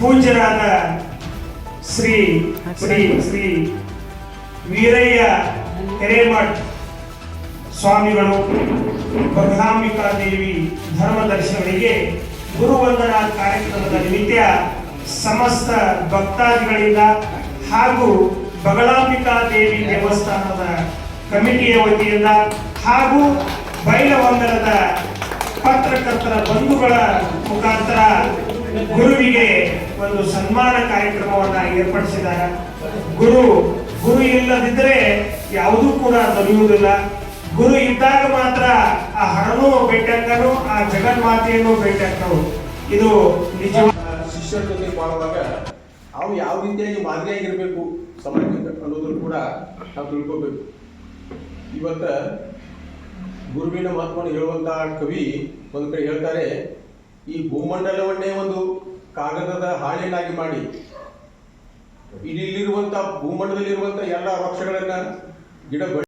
ಪೂಜ್ಯರಾದ ಶ್ರೀ ಶ್ರೀ ಶ್ರೀ ವೀರಯ್ಯ ಹಿರೇಮಠ್ ಸ್ವಾಮಿಗಳು ಬಗಲಾಂಬಿಕಾ ದೇವಿ ಧರ್ಮದರ್ಶಿಗಳಿಗೆ ಗುರುವಂದನಾ ಕಾರ್ಯಕ್ರಮದ ನಿಮಿತ್ತ ಸಮಸ್ತ ಭಕ್ತಾದಿಗಳಿಂದ ಹಾಗೂ ಬಗಲಾಂಬಿಕಾ ದೇವಿ ದೇವಸ್ಥಾನದ ಕಮಿಟಿಯ ವತಿಯಿಂದ ಹಾಗೂ ಬೈಲವಂದನದ ಪತ್ರಕರ್ತರ ಬಂಧುಗಳ ಮುಖಾಂತರ ಗುರುವಿಗೆ ಒಂದು ಸನ್ಮಾನ ಕಾರ್ಯಕ್ರಮವನ್ನ ಏರ್ಪಡಿಸಿದ್ದಾರೆ. ಗುರು ಗುರು ಇಲ್ಲದಿದ್ದರೆ ಯಾವುದೂ ಕೂಡ ದೊರೆಯುವುದಿಲ್ಲ ಗುರು ಇದ್ದಾಗ ಮಾತ್ರ ಆ ಹಣನು ಬೆಟ್ಟಕ್ಕನು, ಆ ಜಗನ್ಮಾತೆಯನ್ನು ಬೆಟ್ಟಕ್ಕನು. ಇದು ನಿಜ ಶಿಷ್ಯರ ಜೊತೆ ಮಾಡುವಾಗ ಅವು ಯಾವ ರೀತಿಯಾಗಿ ಮಾದರಿಯಾಗಿರಬೇಕು ಸಮಾಜಕ್ಕೆ ಅನ್ನೋದನ್ನು ಕೂಡ ನಾವು ತಿಳ್ಕೋಬೇಕು. ಇವತ್ತ ಗುರುವಿನ ಮಹತ್ವವನ್ನು ಹೇಳುವಂತಹ ಕವಿ ಒಂದು ಕಡೆ ಹೇಳ್ತಾರೆ, ಈ ಭೂಮಂಡಲವನ್ನೇ ಒಂದು ಕಾಗದದ ಹಾಳೆಯನ್ನಾಗಿ ಮಾಡಿ ಇಲ್ಲಿರುವಂತಹ ಭೂಮಂಡಲದಲ್ಲಿರುವಂತಹ ಎಲ್ಲ ವೃಕ್ಷಗಳನ್ನ ಗಿಡ